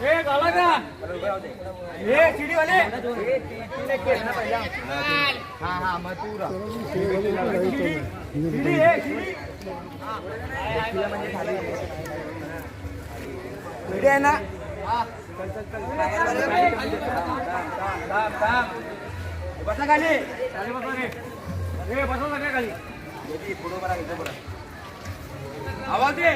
हे गाला का हे शिडीवाले हा बसा खाली. खाली बसा रे हे बसा खाली. आवाज दे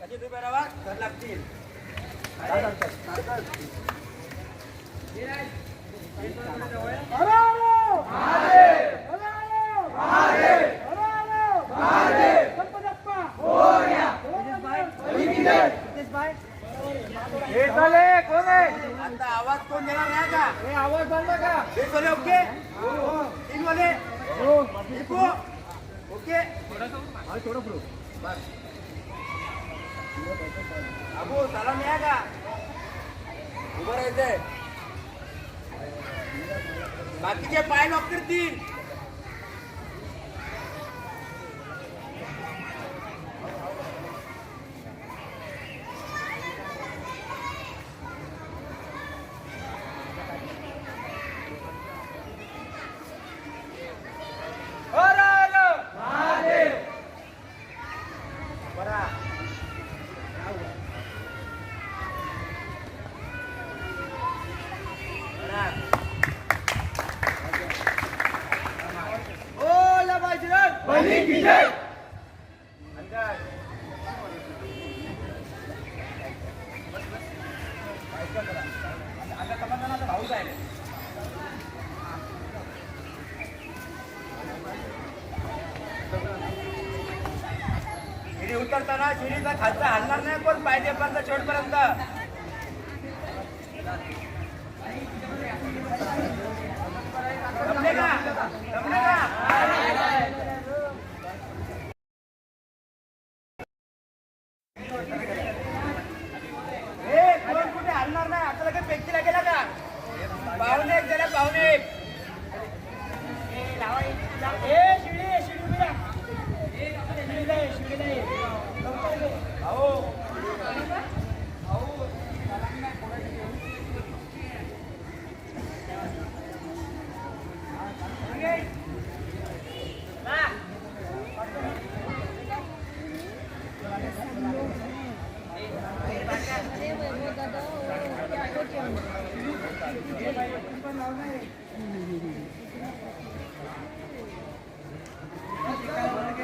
कशी तुम्ही राहा घर लागतील हे चाले कोण आहे आता आवाज कोण देणार नाही का हे आवाज बंद का हे चाले ओके तीन वाले इको ओके थोडं पुढं बस अबो सलाम या का उभं राहायचंय बाकीचे पाय लॉक करतील उतरताना शिरीचा खालचा हलणार नाही कोण पाहिजेपर्यंत शेवटपर्यंत जमले का जमले का ए, कोण कुठे हलणार नाही आपल्याला काही पेक्कीला गेला का पाहुणे एक गेला पाहुणे एक. ए, शिडी, शिडी उभी राहा. शिडीला ये, शिडीला ये. भाऊ.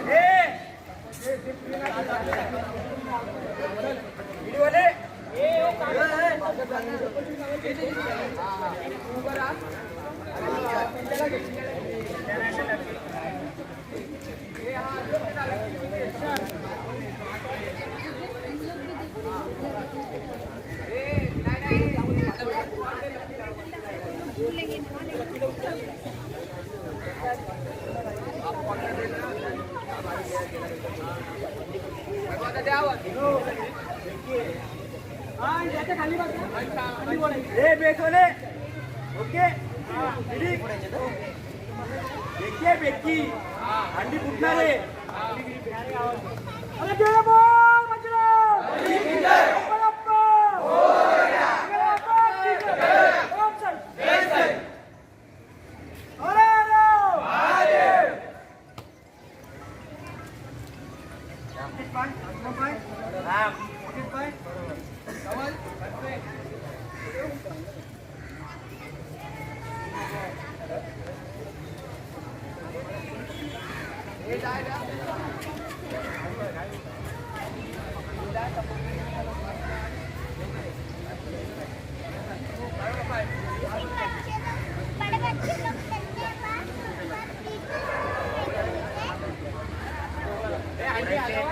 ए, शिडीवाले. ए बेसोले ओके शिडी. बेकी आहे बेकी अंडी फुटणार अरे जय बोल बजरंग!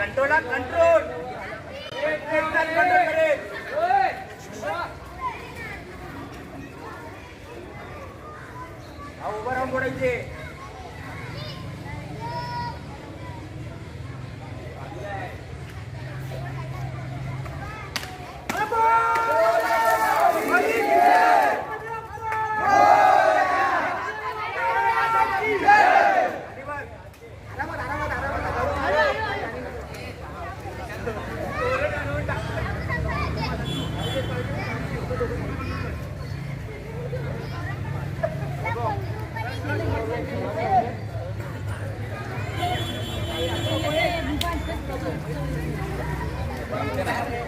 कंट्रोल कंट्रोल कंट्रोल करेल हा उभं राहून बोलायचे क्लोज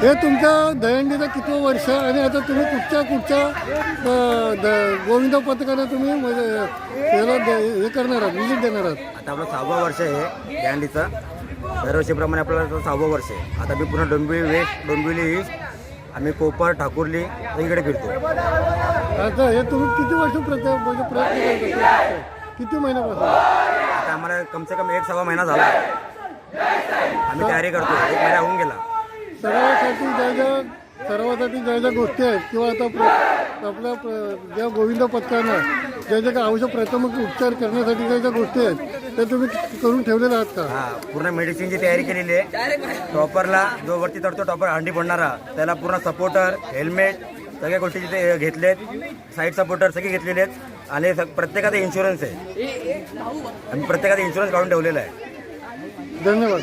हे तुमच्या दहीहंडीचं कितवं वर्ष आणि आता तुम्ही कुठच्या कुठच्या गोविंद पथकाने तुम्ही म्हणजे हे करणार आहात विजिट देणार आहात? आता आपलं सहावं वर्ष आहे गँडीचं दरवर्षीप्रमाणे आपल्याला आता सहावं वर्ष आहे. आता मी पुन्हा डोंबिवली वेस्ट डोंबिवली ईस्ट आम्ही कोपर ठाकुर्ली सगळीकडे फिरतो आता हे तुम्ही किती वर्ष प्रयत्न म्हणजे प्रयत्न करता किती महिन्यापासून? आता आम्हाला कम से कम एक सव्वा महिना झाला. आम्ही तयारी करतो एक महिना होऊन गेला. सर्वांसाठी ज्या ज्या सर्वांसाठी ज्या ज्या गोष्टी आहेत. किंवा आता प्र- आपल्या प्र- ज्या गोविंद पथकानं ज्या ज्या काही आवश्यक प्राथमिक उपचार करण्यासाठी ज्या ज्या गोष्टी आहेत त्या तुम्ही करून ठेवलेल्या आहात का? हा पूर्ण मेडिसिनची तयारी केलेली आहे. टॉपरला जो वरती चढतो टॉपर हंडी पडणारा त्याला पूर्ण सपोर्टर हेल्मेट सगळ्या गोष्टी तिथे घेतलेत. साईड सपोर्टर सगळे घेतलेले आहेत. आणि स- प्रत्येकाचा इन्शुरन्स आहे. आम्ही प्रत्येकाचा इन्शुरन्स काढून ठेवलेला आहे. धन्यवाद.